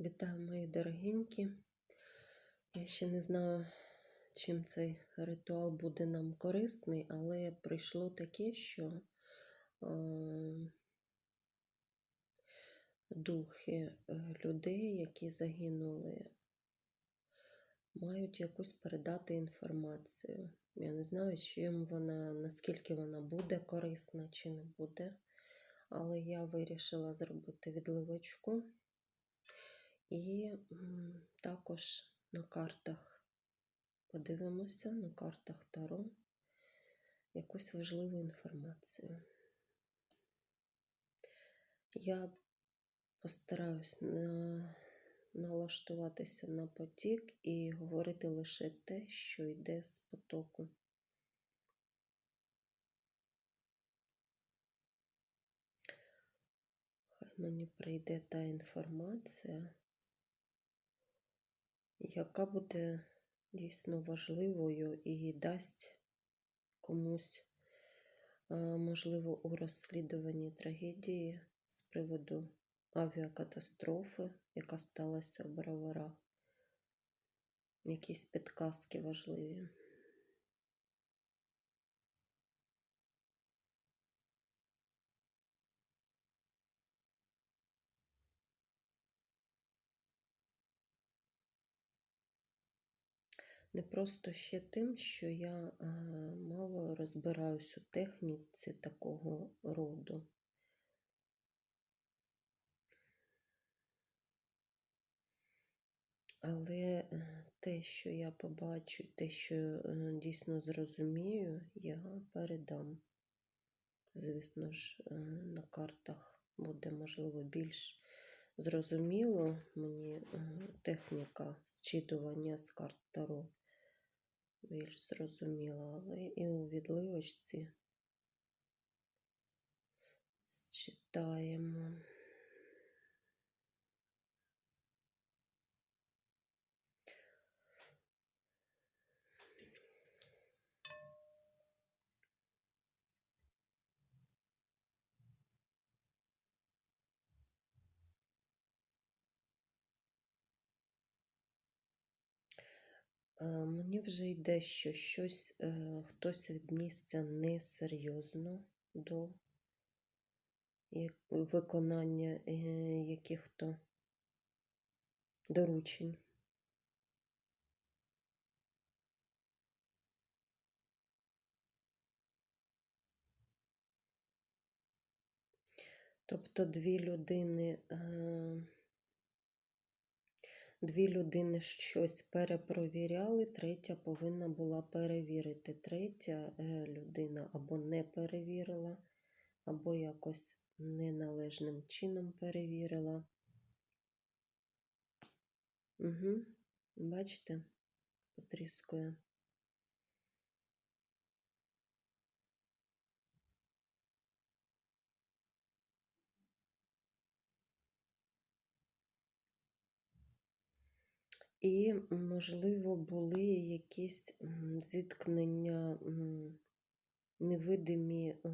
Вітаю, мої дорогенькі. Я ще не знаю, чим цей ритуал буде нам корисний, але прийшло таке, що е, духи е, людей, які загинули, мають якусь передати інформацію. Я не знаю, чим вона, наскільки вона буде корисна чи не буде. Але я вирішила зробити відливочку. І також на картах подивимося, на картах Таро якусь важливу інформацію. Я постараюсь на, налаштуватися на потік і говорити лише те, що йде з потоку. Хай мені прийде та інформація, яка буде дійсно важливою і дасть комусь, е, можливо, у розслідуванні трагедії з приводу авіакатастрофи, яка сталася в Броварах. Якісь підказки важливі. Не просто ще тим, що я мало розбираюсь у техніці такого роду. Але е, те, що я побачу, те, що е, дійсно зрозумію, я передам. Звісно ж, е, на картах буде, можливо, більш зрозуміло мені техніка зчитування з карт Таро більш зрозуміла, але і у відливочці читаємо. Мені вже йде, що щось е, хтось віднісся несерйозно до виконання е, яких-то доручень. Тобто дві людини, е, дві людини щось перепровіряли, третя повинна була перевірити. Третя е, людина або не перевірила, або якось неналежним чином перевірила. Угу. Бачите, потріскує. І, можливо, були якісь зіткнення невидимі е,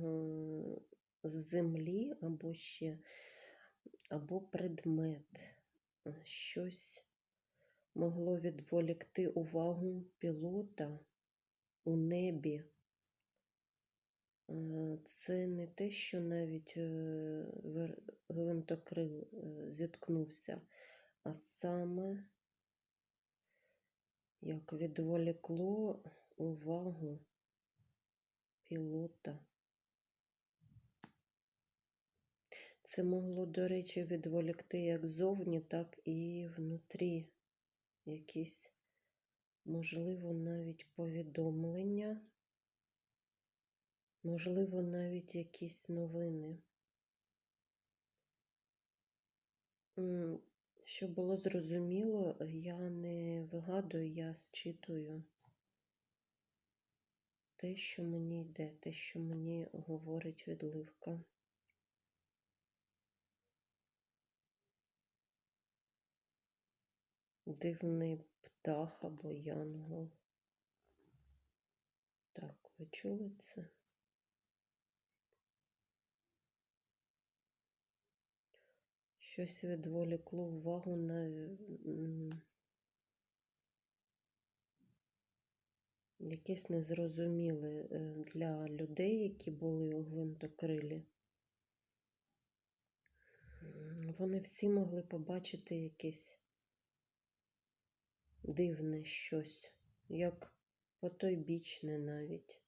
з землі, або ще, або предмет. Щось могло відволікти увагу пілота у небі. Е, Це не те, що навіть е, гвинтокрил зіткнувся, а саме як відволікло увагу пілота. Це могло, до речі, відволікти як зовні, так і внутрі якісь, можливо, навіть повідомлення, можливо, навіть якісь новини. Щоб було зрозуміло, я не вигадую, я зчитую те, що мені йде, те, що мені говорить відливка. Дивний птах або янгол. Так, ви чули це? Щось відволікло увагу на якесь незрозуміле е, для людей, які були у гвинтокрилі. Вони всі могли побачити якесь дивне щось, як потойбічне навіть.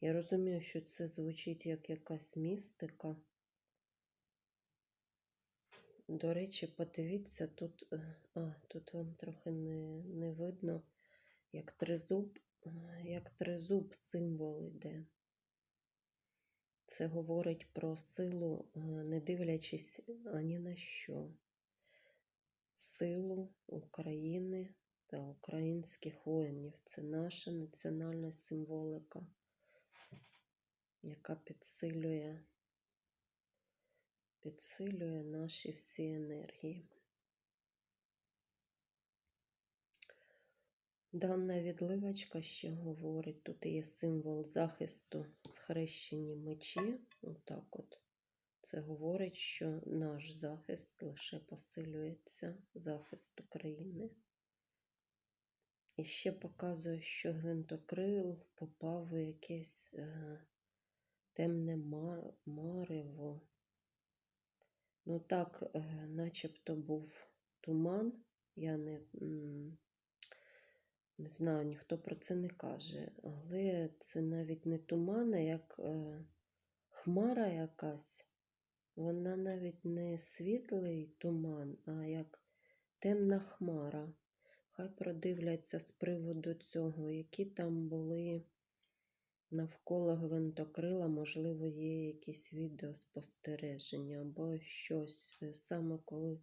Я розумію, що це звучить як якась містика. До речі, подивіться, тут, е, а, тут вам трохи не, не видно, як тризуб, е, як тризуб символ іде. Це говорить про силу, е, не дивлячись ані на що. Силу України та українських воїнів. Це наша національна символика, яка підсилює, підсилює наші всі енергії. Дана відливочка ще говорить, тут є символ захисту схрещені мечі. Отак от. Це говорить, що наш захист лише посилюється, захист України. І ще показує, що гвинтокрил попав у якесь е, темне мар- марево. Ну так, е, начебто був туман. Я не, не знаю, ніхто про це не каже. Але це навіть не туман, а як е, хмара якась. Вона навіть не світлий туман, а як темна хмара. Хай продивляться з приводу цього, які там були навколо гвинтокрила, можливо, є якісь відеоспостереження або щось. Е, Саме коли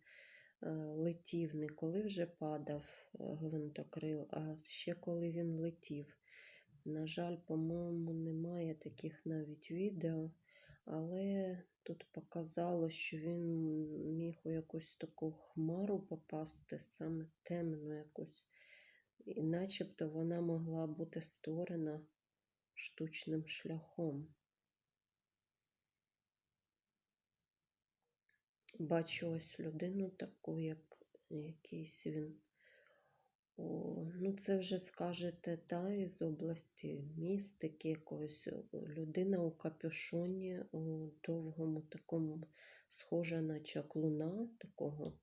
е, летів, не коли вже падав е, гвинтокрил, а ще коли він летів. На жаль, по-моєму, немає таких навіть відео, але тут показало, що він міг у якусь таку хмару попасти, саме темну якусь. І начебто вона могла бути створена штучним шляхом. Бачу ось людину таку, як якийсь він. О, ну, це вже скажете, та із області містики якогось людина у капюшоні, у довгому такому, схожа на чаклуна, такого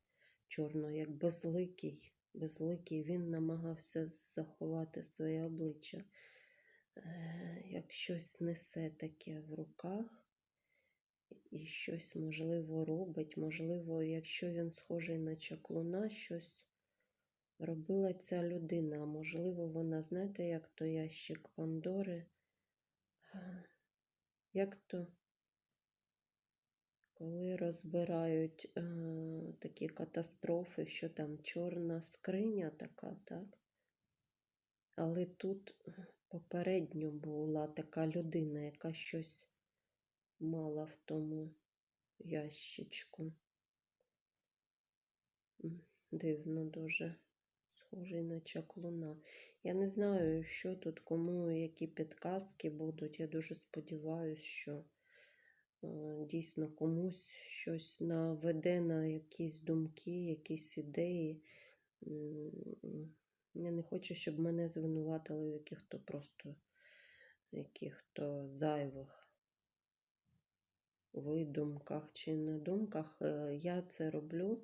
чорного, як безликий. Безликий. Він намагався заховати своє обличчя. Е, як щось несе таке в руках і щось, можливо, робить. Можливо, якщо він схожий на чаклуна, щось робила ця людина. А можливо, вона, знаєте, як то ящик Пандори, як то, коли розбирають е, такі катастрофи, що там чорна скриня така, так? Але тут попередньо була така людина, яка щось мала в тому ящичку. Дивно дуже. Схожий на чаклуна. Я не знаю, що тут, кому які підказки будуть. Я дуже сподіваюся, що е, дійсно комусь щось наведе на якісь думки, якісь ідеї. Я не хочу, щоб мене звинуватили в яких-то просто яких-то зайвих видумках чи недумках. Е, Я це роблю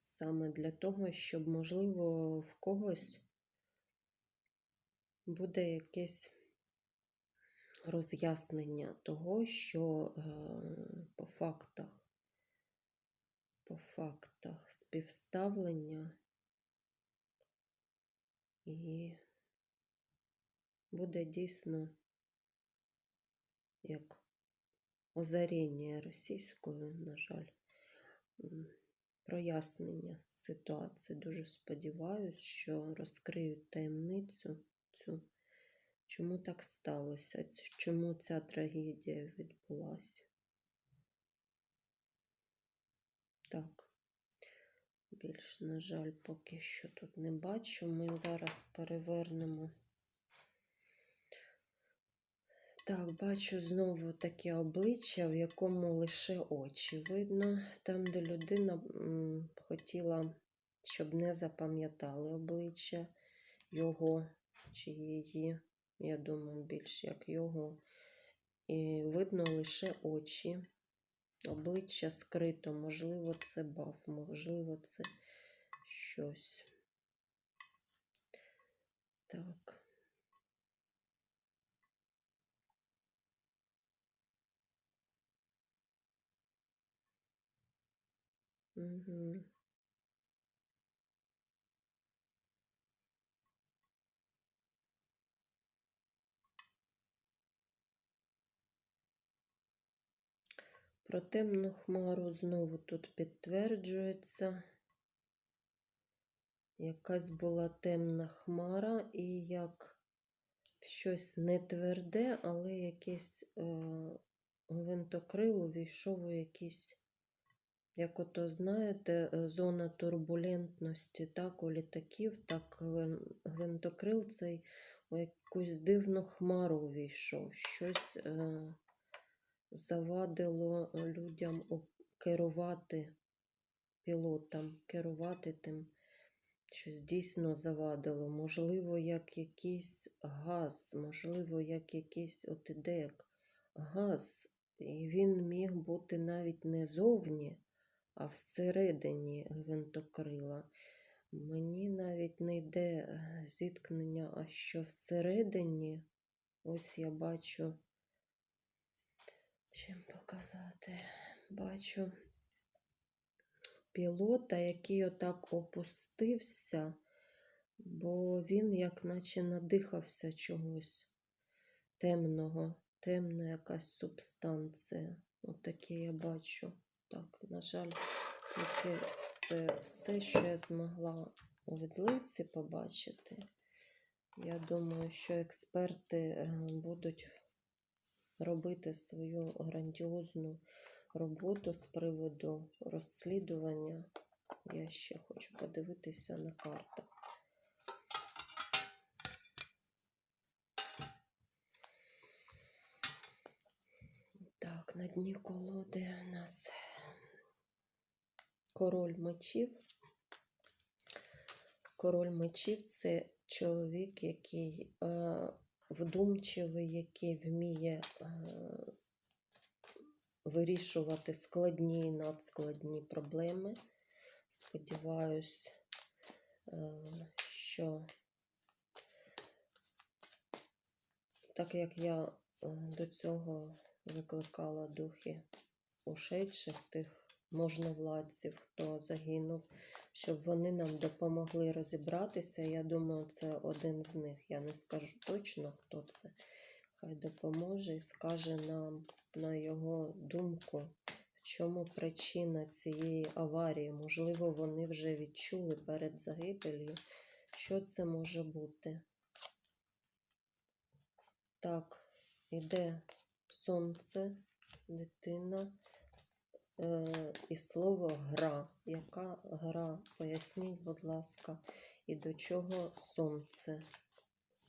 саме для того, щоб, можливо, в когось буде якесь роз'яснення того, що е, по фактах, по фактах співставлення і буде дійсно як озаріння російською, на жаль, прояснення ситуації. Дуже сподіваюся, що розкриють таємницю цю, чому так сталося, чому ця трагедія відбулася. Так, більш, на жаль, поки що тут не бачу. Ми зараз перевернемо Так, бачу знову таке обличчя, в якому лише очі видно. Там, де людина хотіла, щоб не запам'ятали обличчя його чи її. Я думаю, більш як його. І видно лише очі. Обличчя скрито, можливо, це баф, можливо, це щось. Так. Угу. Про темну хмару знову тут підтверджується. Якась була темна хмара, і як щось не тверде, але якесь е, гвинтокрило війшов у якийсь, як ото знаєте, е, зона турбулентності, так, у літаків, так гвинтокрил цей у якусь дивну хмару увійшов. Щось е, завадило людям керувати пілотам, керувати тим щось дійсно завадило. Можливо, як якийсь газ, можливо, як якийсь от газ. І він міг бути навіть не зовні, а всередині гвинтокрила. Мені навіть не йде е, зіткнення, а що всередині, ось я бачу, чим показати, бачу пілота, який отак опустився, бо він як наче надихався чогось темного, темна якась субстанція. Отаке я бачу. Так, на жаль, це все, що я змогла у відливці побачити. Я думаю, що експерти е, будуть робити свою грандіозну роботу з приводу розслідування. Я ще хочу подивитися на картах. Так, на дні колоди у нас король мечів. Король мечів це чоловік, який е, вдумчивий, який вміє е, вирішувати складні і надскладні проблеми. Сподіваюсь, е, що так як я е, до цього викликала духи ушедших тих можновладців, хто загинув, щоб вони нам допомогли розібратися. Я думаю, це один з них. Я не скажу точно, хто це. Хай допоможе і скаже нам на його думку, в чому причина цієї аварії. Можливо, вони вже відчули перед загибелью, що це може бути. Так, іде сонце, дитина і слово гра. Яка гра? Поясніть, будь ласка, і до чого сонце?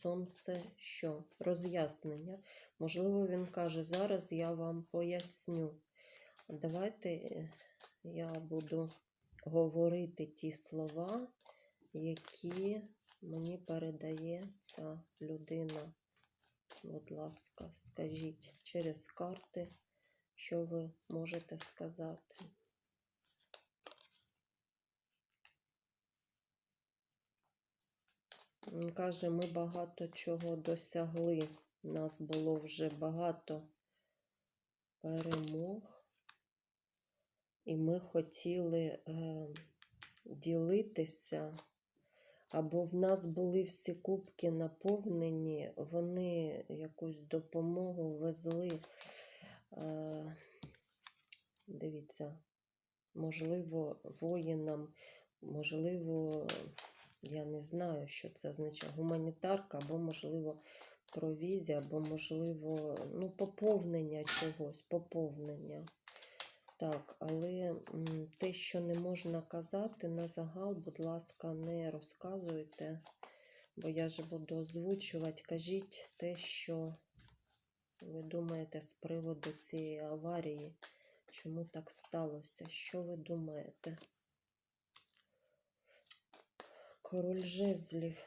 Сонце що? Роз'яснення. Можливо, він каже, зараз я вам поясню. Давайте е, я буду говорити ті слова, які мені передає ця людина. Будь ласка, скажіть через карти, що ви можете сказати. Він каже, ми багато чого досягли. Нас було вже багато перемог. І ми хотіли е, ділитися, або в нас були всі кубки наповнені, вони якусь допомогу везли. Е, дивіться, можливо, воїнам, можливо, я не знаю, що це означає. Гуманітарка, або, можливо, провізія, або, можливо, ну, поповнення чогось, поповнення. Так, але те, що не можна казати на загал, будь ласка, не розказуйте, бо я ж буду озвучувати. Кажіть те, що ви думаєте з приводу цієї аварії? Чому так сталося? Що ви думаєте? Король жезлів.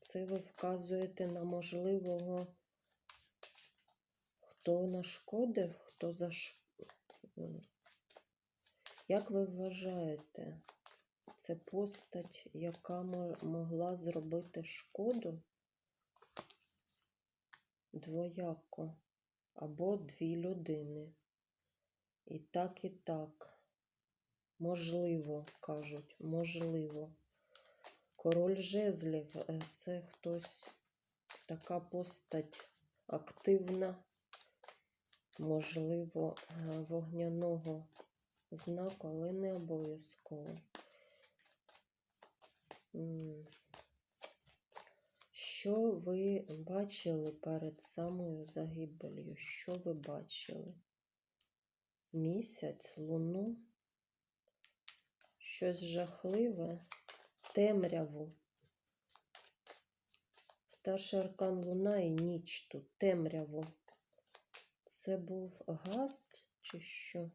Це ви вказуєте на можливого, хто нашкодив, хто заш... Як ви вважаєте, це постать, яка могла зробити шкоду? Двояко. Або дві людини. І так, і так. Можливо, кажуть, можливо. Король жезлів е, це хтось така постать активна, можливо, е, вогняного знаку, але не обов'язково. Що ви бачили перед самою загибелью? Що ви бачили? Місяць, луну? Щось жахливе? Темряву. Старший аркан луна і ніч тут. Темряву. Це був газ чи що?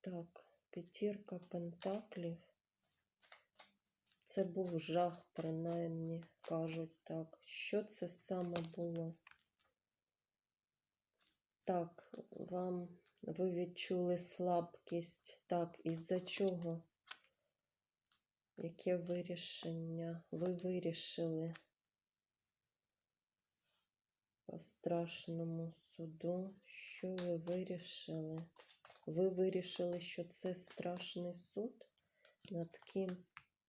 Так, п'ятірка пентаклів. Це був жах, принаймні, кажуть так. Що це саме було? Так, вам ви відчули слабкість. Так, із-за чого? Яке вирішення? Ви вирішили по страшному суду? Що ви вирішили? Ви вирішили, що це страшний суд? Над ким?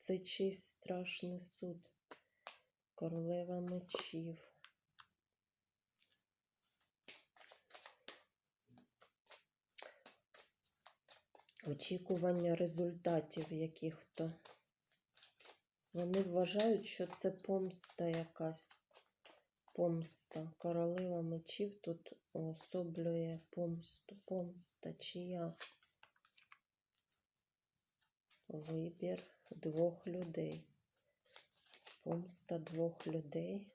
Це чийсь страшний суд? Королева мечів. Очікування результатів яких-то. Вони вважають, що це помста якась. Помста. Королева мечів тут особлює помсту. Помста чия? Вибір двох людей. Помста двох людей.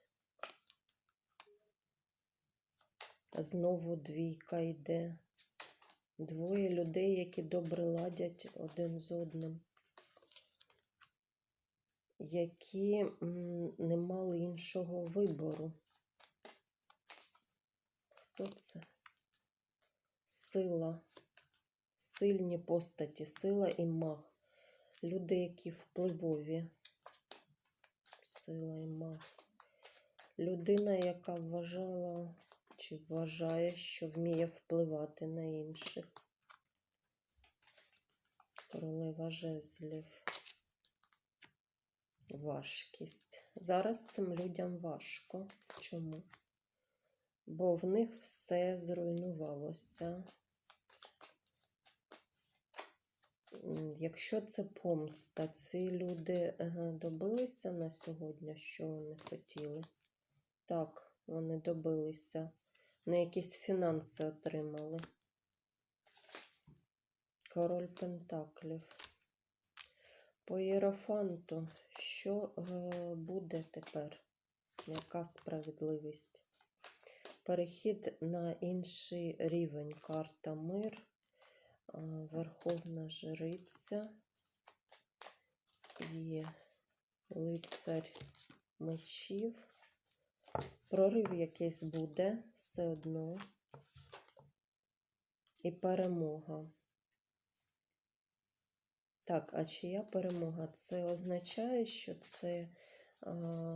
Знову двійка йде. Двоє людей, які добре ладять один з одним, які не мали іншого вибору. Хто це? Сила, сильні постаті, сила і маг. Люди, які впливові. Сила і маг. Людина, яка вважала чи вважає, що вміє впливати на інших. Королева жезлів. Важкість. Зараз цим людям важко. Чому? Бо в них все зруйнувалося. Якщо це помста, ці люди добилися на сьогодні, що вони хотіли. Так, вони добилися. На якісь фінанси отримали. Король Пентаклів. По Єрофанту, що е, буде тепер? Яка справедливість? Перехід на інший рівень. Карта мир, Верховна Жриця і лицар мечів. Прорив якийсь буде все одно. І перемога. Так, а чия перемога? Це означає, що це а,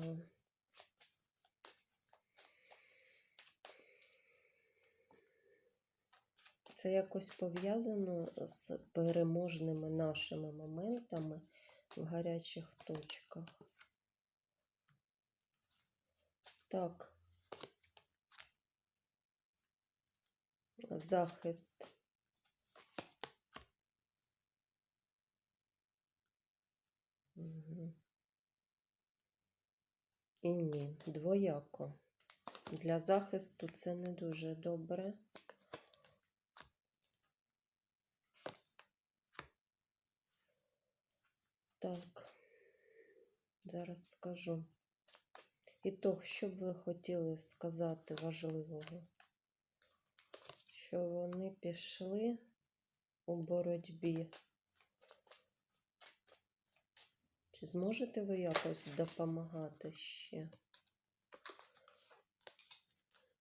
це якось пов'язано з переможними нашими моментами в гарячих точках. Так. Захист. Угу. І ні, двояко. Для захисту це не дуже добре. Так, зараз скажу. І то, що б ви хотіли сказати важливого? Що вони пішли у боротьбі. Чи зможете ви якось допомагати ще?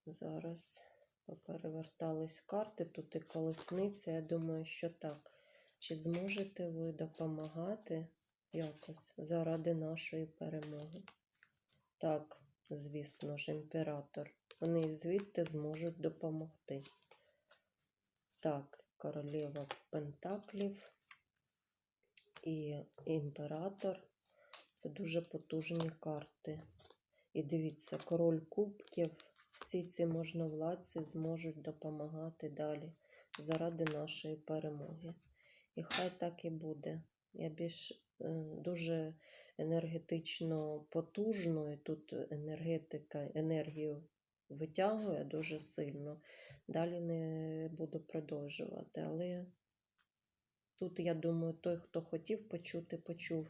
Зараз поперевертались карти, тут і колесниця. Я думаю, що так. Чи зможете ви допомагати якось заради нашої перемоги? Так, звісно ж, імператор. Вони звідти зможуть допомогти. Так, королева Пентаклів і імператор. Це дуже потужні карти. І дивіться, король кубків, всі ці можновладці зможуть допомагати далі заради нашої перемоги. І хай так і буде. Я більш дуже енергетично потужною. Тут енергетика, енергію витягує дуже сильно. Далі не буду продовжувати. Але тут, я думаю, той, хто хотів почути, почув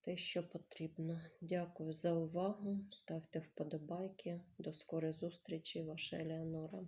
те, що потрібно. Дякую за увагу. Ставте вподобайки. До скорої зустрічі, ваша Елеонора.